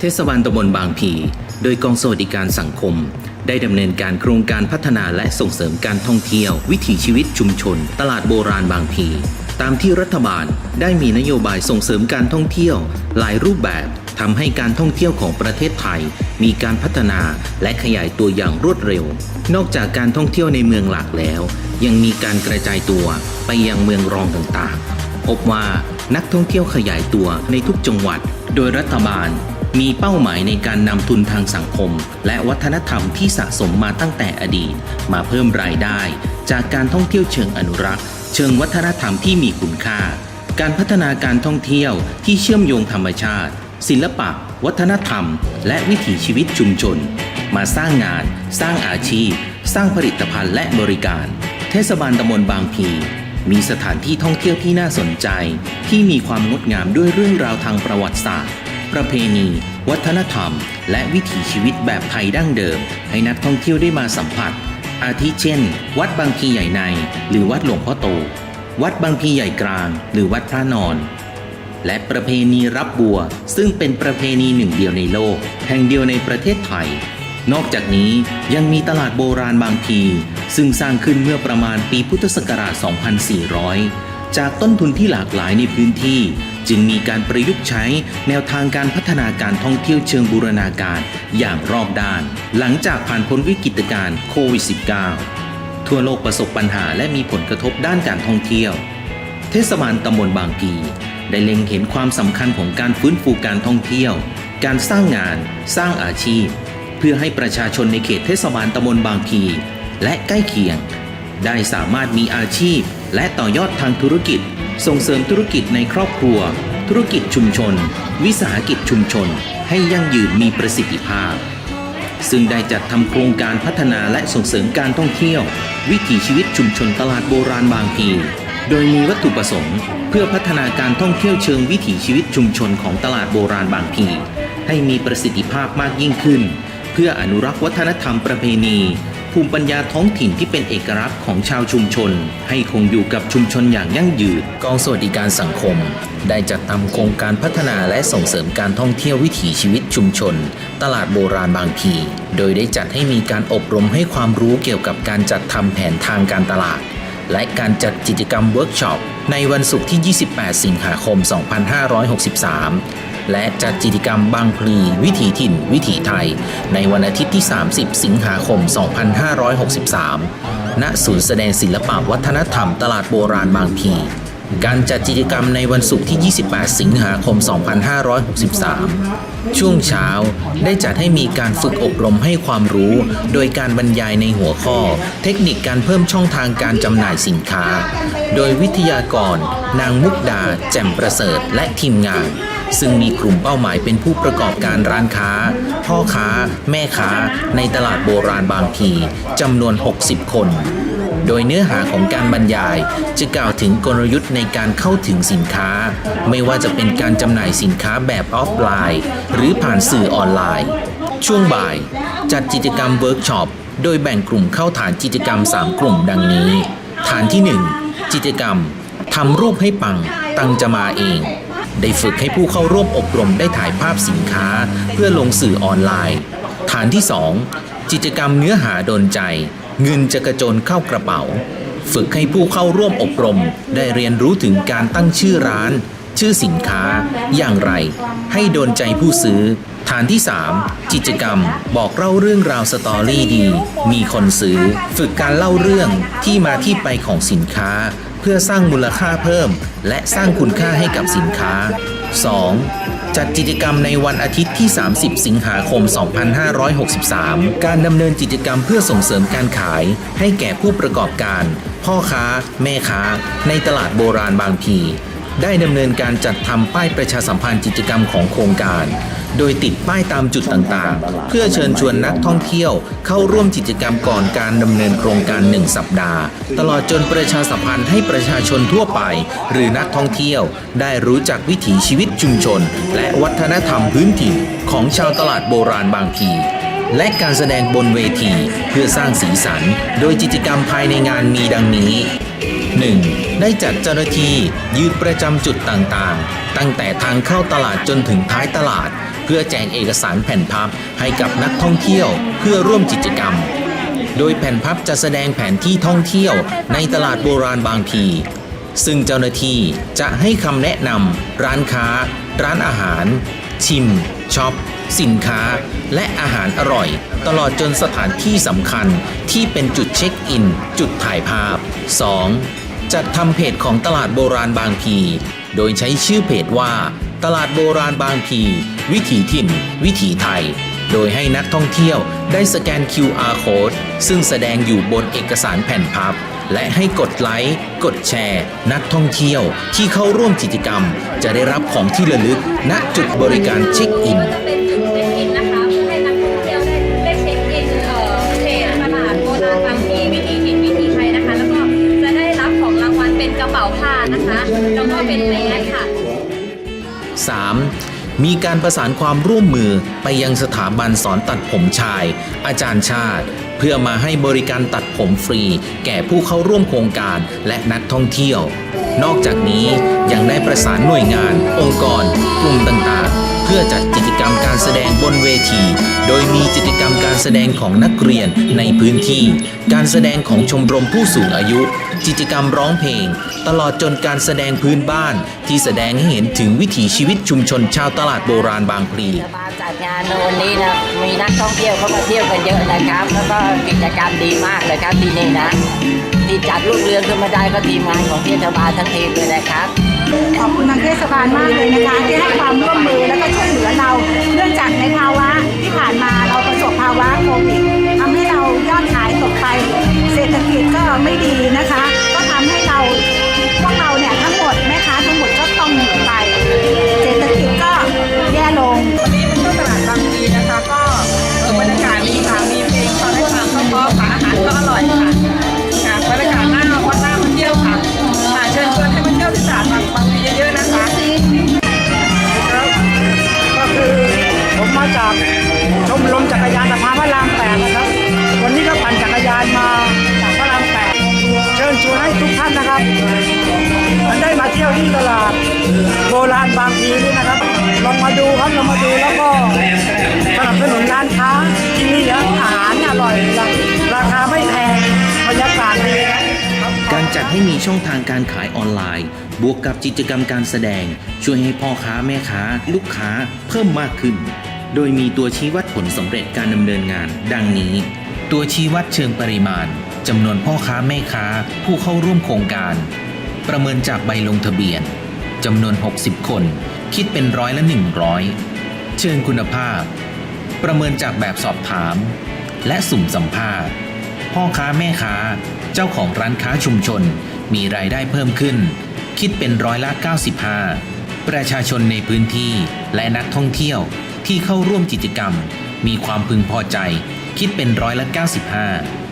เทศบาลตำบลบางพี โดยกองสวัสดิการสังคม ได้ดำเนินการโครงการพัฒนาและส่งเสริมการท่องเที่ยว วิถีชีวิตชุมชน ตลาดโบราณบางพี ตามที่รัฐบาลได้มีนโยบายส่งเสริมการท่องเที่ยว หลายรูปแบบทำให้การท่องเที่ยวของประเทศไทย มีการพัฒนาและขยายตัวอย่างรวดเร็ว นอกจากการท่องเที่ยวในเมืองหลักแล้ว ยังมีการกระจายตัวไปยังเมืองรองต่างๆ พบว่านักท่องเที่ยวขยายตัวในทุกจังหวัด โดยรัฐบาล มีเป้าหมายในการนำทุนทางสังคม และวัฒนธรรมที่สะสมมาตั้งแต่อดีต มาเพิ่มรายได้ จากการท่องเที่ยวเชิงอนุรักษ์ เชิงวัฒนธรรมที่มีคุณค่า การพัฒนาการท่องเที่ยวที่เชื่อมโยงธรรมชาติ ศิลปะ วัฒนธรรม และวิถีชีวิตชุมชน มาสร้างงาน สร้างอาชีพ สร้างผลิตภัณฑ์และบริการ เทศบาลตำบลบางพีมีสถานที่ท่องเที่ยวที่น่าสนใจ ที่มีความงดงามด้วยเรื่องราวทางประวัติศาสตร์ ประเพณี วัฒนธรรม และวิถีชีวิตแบบไทยดั้งเดิม ให้นักท่องเที่ยวได้มาสัมผัส อาทิเช่น วัดบางพีใหญ่ใน หรือวัดหลวงพ่อโต วัดบางพีใหญ่กลาง หรือวัดพระนอน และประเพณีรับบัว ซึ่งเป็นประเพณีหนึ่งเดียวในโลก แห่งเดียวในประเทศไทย นอกจากนี้ยังมีตลาดโบราณบางพี ซึ่งสร้างขึ้นเมื่อประมาณปีพุทธศักราช 2400 จากต้นทุนที่หลากหลายในพื้นที่ จึงมีการประยุกต์ใช้แนวทางการพัฒนาการท่องเที่ยวเชิงบูรณาการอย่างรอบด้าน หลังจากผ่านพ้นวิกฤตการณ์โควิด -19 ทั่วโลกประสบปัญหาและมีผลกระทบด้านการท่องเที่ยว เทศบาลตำบลบางพีได้เล็งเห็นความสำคัญของการฟื้นฟูการท่องเที่ยว การสร้างงาน สร้างอาชีพ เพื่อให้ประชาชนในเขตเทศบาลตำบลบางพีและใกล้เคียง ได้สามารถมีอาชีพ และต่อยอดทางธุรกิจ ส่งเสริมธุรกิจในครอบครัว ธุรกิจชุมชน วิสาหกิจชุมชน ให้ยั่งยืนมีประสิทธิภาพ ซึ่งได้จัดทำโครงการพัฒนาและส่งเสริมการท่องเที่ยว วิถีชีวิตชุมชนตลาดโบราณบางพี โดยมีวัตถุประสงค์ เพื่อพัฒนาการท่องเที่ยวเชิงวิถีชีวิตชุมชนของตลาดโบราณบางพีให้มีประสิทธิภาพมากยิ่งขึ้น เพื่ออนุรักษ์วัฒนธรรมประเพณี ภูมิปัญญาท้องถิ่นที่เป็นเอกลักษณ์ของชาวชุมชน ให้คงอยู่กับชุมชนอย่างยั่งยืนกองสวัสดิการสังคม ได้จัดทำโครงการพัฒนาและส่งเสริมการท่องเที่ยววิถีชีวิตชุมชน ตลาดโบราณบางพี โดยได้จัดให้มีการอบรมให้ความรู้เกี่ยวกับการจัดทำแผนทางการตลาด และการจัดกิจกรรมเวิร์กช็อปในวันศุกร์ที่ 28 สิงหาคม 2563 และจัดกิจกรรมบางพลีวิถีถิ่น วิถีไทย ในวันอาทิตย์ที่ 30 สิงหาคม 2563 ณ ศูนย์แสดงศิลปะวัฒนธรรมตลาดโบราณบางพีการจัดกิจกรรมในวันศุกร์ที่ 28 สิงหาคม 2563 ช่วงเช้าได้จัดให้มีการฝึกอบรมให้ความรู้ โดยการบรรยายในหัวข้อ เทคนิคการเพิ่มช่องทางการจำหน่ายสินค้า โดยวิทยากร นางมุกดา แจ่มประเสริฐและทีมงาน ซึ่งมีกลุ่มเป้าหมายเป็นผู้ประกอบการร้านค้า พ่อค้า แม่ค้า ในตลาดโบราณบางพีจำนวน 60 คน โดยเนื้อหาของการบรรยายจะกล่าวถึงกลยุทธ์ในการเข้าถึงสินค้า ไม่ว่าจะเป็นการจำหน่ายสินค้าแบบออฟไลน์ หรือผ่านสื่อออนไลน์ ช่วงบ่าย จัดกิจกรรมเวิร์กช็อปโดยแบ่งกลุ่มเข้าฐานกิจกรรม 3 กลุ่มดังนี้ ฐานที่ 1 กิจกรรมทำรูปให้ปัง ตังจะมาเอง ได้ฝึกให้ผู้เข้าร่วมอบรมได้ถ่ายภาพสินค้า เพื่อลงสื่อออนไลน์ ฐานที่ 2 กิจกรรมเนื้อหาโดนใจ เงินจะกระโจนเข้ากระเป๋า ฝึกให้ผู้เข้าร่วมอบรม ได้เรียนรู้ถึงการตั้งชื่อร้าน ชื่อสินค้า อย่างไร ให้โดนใจผู้ซื้อ ฐานที่ 3 กิจกรรมบอกเล่าเรื่องราวสตอรี่ดี มีคนซื้อ ฝึกการเล่าเรื่องที่มาที่ไปของสินค้า พื่อสร้างมูลค่าเพิ่ม และสร้างคุณค่าให้กับสินค้า 2. จัดกิจกรรมในวันอาทิตย์ที่ 30 สิงหาคม 2563 การดำเนินกิจกรรมเพื่อส่งเสริมการขาย ให้แก่ผู้ประกอบการ พ่อค้า แม่ค้า ในตลาดโบราณบางพี ได้ดำเนินการจัดทำป้ายประชาสัมพันธ์กิจกรรมของโครงการ โดยติดป้ายตามจุดต่างๆ เพื่อเชิญชวนนักท่องเที่ยว เข้าร่วมกิจกรรมก่อนการดำเนินโครงการ 1 สัปดาห์ ตลอดจนประชาสัมพันธ์ให้ประชาชนทั่วไป หรือนักท่องเที่ยว ได้รู้จักวิถีชีวิตชุมชน และวัฒนธรรมพื้นถิ่น ของชาวตลาดโบราณบางพีและการแสดงบนเวที เพื่อสร้างสีสัน โดยกิจกรรมภายในงานมีดังนี้ 1. ได้จัดเจ้าหน้าที่ยืนประจำจุดต่างๆ ตั้งแต่ทางเข้าตลาดจนถึงท้ายตลาด เพื่อแจกเอกสารแผ่นพับให้กับนักท่องเที่ยวเพื่อร่วมกิจกรรม โดยแผ่นพับจะแสดงแผนที่ท่องเที่ยวในตลาดโบราณบางพี ซึ่งเจ้าหน้าที่จะให้คำแนะนำร้านค้า ร้านอาหาร ชิมช็อปสินค้า และอาหารอร่อย ตลอดจนสถานที่สำคัญที่เป็นจุดเช็คอิน จุดถ่ายภาพ 2. จัดทำเพจของตลาดโบราณบางพี โดยใช้ชื่อเพจว่า ตลาดโบราณบางพี วิถีถิ่น วิถีไทย โดยให้นักท่องเที่ยวได้สแกน QR code ซึ่งแสดงอยู่บนเอกสารแผ่นพับ และให้กดไลค์ กดแชร์ นักท่องเที่ยวที่เข้าร่วมกิจกรรม จะได้รับของที่ระลึกณจุดบริการเช็คอิน มีการประสานความร่วมมือไปยังสถาบันสอนตัดผมชาย อาจารย์ชาติ เพื่อมาให้บริการตัดผมฟรี แก่ผู้เข้าร่วมโครงการและนักท่องเที่ยว นอกจากนี้ยังได้ประสานหน่วยงาน องค์กร กลุ่มต่างๆ เพื่อจัดกิจกรรมการแสดงบนเวที โดยมีกิจกรรมการแสดงของนักเรียนในพื้นที่ การแสดงของชมรมผู้สูงอายุ กิจกรรมร้องเพลง ตลอดจนการแสดงพื้นบ้านที่แสดงให้เห็นถึงวิถีชีวิตชุมชนชาวตลาดโบราณบางพลีมาจัดงานในวันนี้นะมีนักท่องเที่ยวเข้ามาเที่ยวกันเยอะนะครับ แล้วก็กิจกรรมดีมากเลยครับที่นี่นะที่จัดลูกเรือขึ้นมาได้ก็ทีมงานของเทศบาลทั้งทีมเลยนะครับขอบคุณทางเทศบาลมากเลยนะคะที่ให้ความร่วมมือแล้วก็ช่วยเหลือเราเนื่องจากในภาวะที่ผ่านมาเราประสบภาวะโควิดทำให้เรายอดขายตกไป ศรษฐกิจก็ไม่ดีนะคะ ก็ทำให้เรา โบราณบางพลีนี่นะครับ ลองมาดูครับลองมาดูแล้วก็สนับสนุนร้านค้าที่นี่นะอาหารอร่อยราคาไม่แพงบรรยากาศดีการจัดให้มีช่องทางการขายออนไลน์ บวกกับกิจกรรมการแสดง ช่วยให้พ่อค้าแม่ค้า ลูกค้าเพิ่มมากขึ้น โดยมีตัวชี้วัดผลสำเร็จการดำเนินงาน ดังนี้ ตัวชี้วัดเชิงปริมาณจำนวนพ่อค้าแม่ค้า ผู้เข้าร่วมโครงการ ประเมินจากใบลงทะเบียน จำนวน 60 คน คิดเป็นร้อยละ 100 เชิงคุณภาพ ประเมินจากแบบสอบถาม และสุ่มสัมภาษณ์ พ่อค้าแม่ค้า เจ้าของร้านค้าชุมชนมีรายได้เพิ่มขึ้น คิดเป็นร้อยละ 95 ประชาชนในพื้นที่และนักท่องเที่ยวที่เข้าร่วมกิจกรรม มีความพึงพอใจ คิดเป็นร้อยละ 95